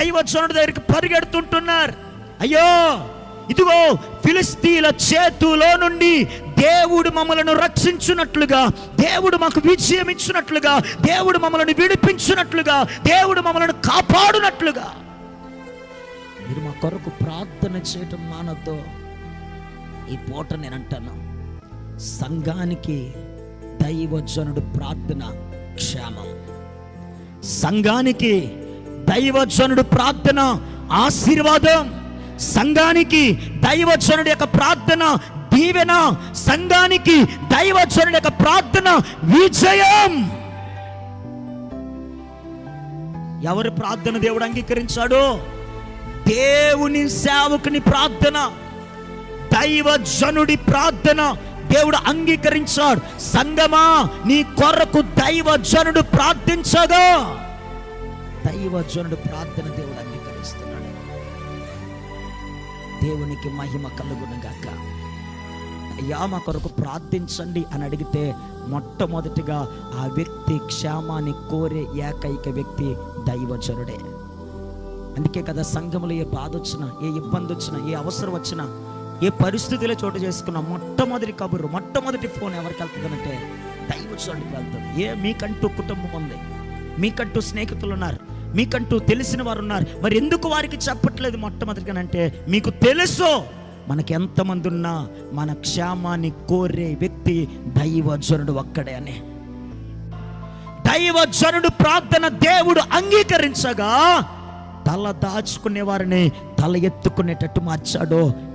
దైవజనుడి దగ్గరికి పరిగెడుతుంటున్నారు. అయ్యో ఇదిగో ఫిలిస్తీన్ల చేతులో నుండి దేవుడు మమ్మలను రక్షించున్నట్లుగా దేవుడు మాకు విజయం ఇచ్చినట్లుగా దేవుడు మమ్మల్ని విడిపించినట్లుగా దేవుడు మమ్మల్ని కాపాడునట్లుగా. మీరు మా కొరకు ప్రార్థన చేయటం మానద్దు. ఈ పూట నేను అంటాను సంఘానికి దైవజనుడు ప్రార్థన క్షేమం. సంఘానికి దైవజనుడు ప్రార్థన ఆశీర్వాదం. సంఘానికి దైవజనుడి యొక్క ప్రార్థన దీవెన. సంఘానికి దైవజనుడి యొక్క ప్రార్థన విజయం. ఎవరి ప్రార్థన దేవుడు అంగీకరించాడు? దేవుని సేవకుని ప్రార్థన. దైవజనుడి ప్రార్థన దేవుడు అంగీకరించాడు. సంగమా నీ కొరకు దైవజనుడు ప్రార్థించగా. దైవజనుడు ప్రార్థన దేవుడు అంగీకరిస్తున్నాడు. దేవునికి మహిమ కలుగునుగాక. అయ్యా మా కొరకు ప్రార్థించండి అని అడిగితే మొట్టమొదటిగా ఆ వ్యక్తి క్షేమాన్ని కోరే ఏకైక వ్యక్తి దైవజనుడే. అందుకే కదా సంఘములో ఏ బాధ వచ్చినా ఏ ఇబ్బంది వచ్చినా ఏ అవసరం వచ్చినా ఏ పరిస్థితిలో చోటు చేసుకున్నా మొట్టమొదటి కబురు మొట్టమొదటి ఫోన్ ఎవరికి వెళ్తుందంటే దైవజనుడికి వెళ్తుంది. ఏ మీకంటూ కుటుంబం ఉంది మీకంటూ స్నేహితులు ఉన్నారు మీకంటూ తెలిసిన వారు ఉన్నారు మరి ఎందుకు వారికి చెప్పట్లేదు మొట్టమొదటిగానంటే మీకు తెలుసు మనకి ఎంతమంది ఉన్నా మన క్షేమాన్ని కోరే వ్యక్తి దైవజనుడు ఒక్కడే అని. దైవజనుడు ప్రార్థన దేవుడు అంగీకరించగా తల దాచుకునే వారిని తల ఎత్తుకునేటట్టు మార్చాడు.